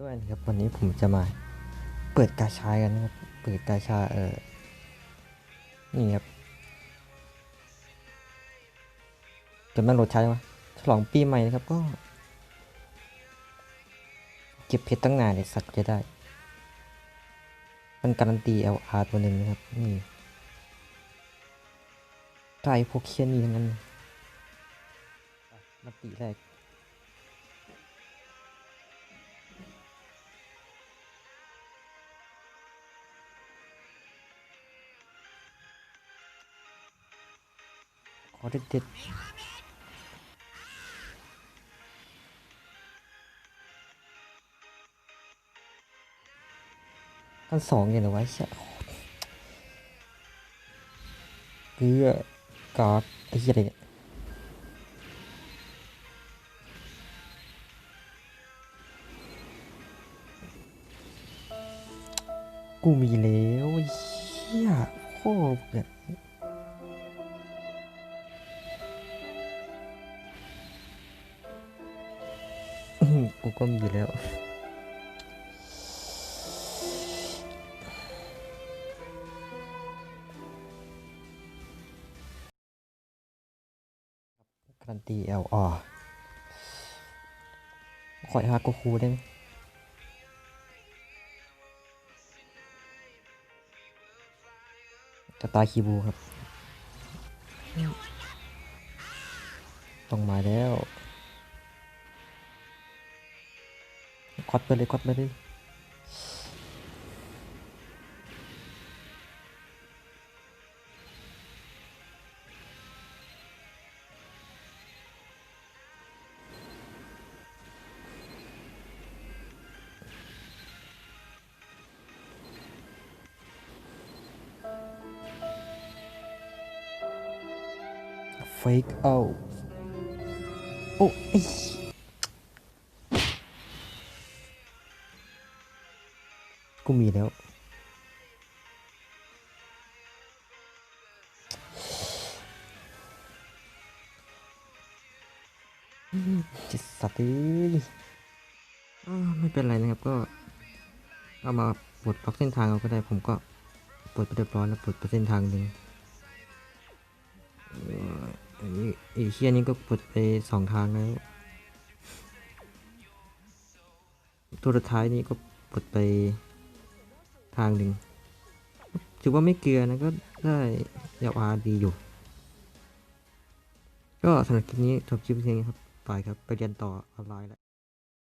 ด้วยนะครับวันนี้ผมจะมาเปิดกาชากันนะครับเปิดกาชาเออนี่ครับจะมาโหลดใช้ไหมฉลองปีใหม่นะครับก็ เก็บเพชรตั้งนานเลยสักจะได้ มันการันตี LR ตัวหนึ่งนะครับ นี่ไกลพวกเคียนี่ทั้งนั้นมาตีแรก ขอเด็ดๆกันสองอย่างเหรวะเชี่ยเกลือกอดไอ้เหี้ยอะไรเนี่ยกูมีแล้วไอ้เหี้ยโคตรเนี่ย กูก็มีแล้ว การันตีเอลออขอยฮาโกคูได้ไหมจะตายคีบูครับ ต้องมาแล้ว ควัดไปเลยควัดไปเลยเฟกเอาโอ้ไอย กูมีแล้ว จิตสัตว์ไม่เป็นไรนะครับก็ เอามาปลดล็อกเส้นทางเอาก็ได้ ผมก็ปลดไปเรียบร้อยแล้วปลดไปเส้นทางหนึ่งเอ่ออันนี้ไอ้เชียนี้ก็ปลดไปสองทางแล้วตัวสุดท้ายนี้ก็ปลดไป ทางหนึ่งถือว่าไม่เกลือนะก็ได้ยาวอาดีอยู่ ก็สำหรับคลิปนี้จบคลิปเพียงนี้ครับ ไปครับ ไปเรียนต่อออนไลน์แล้ว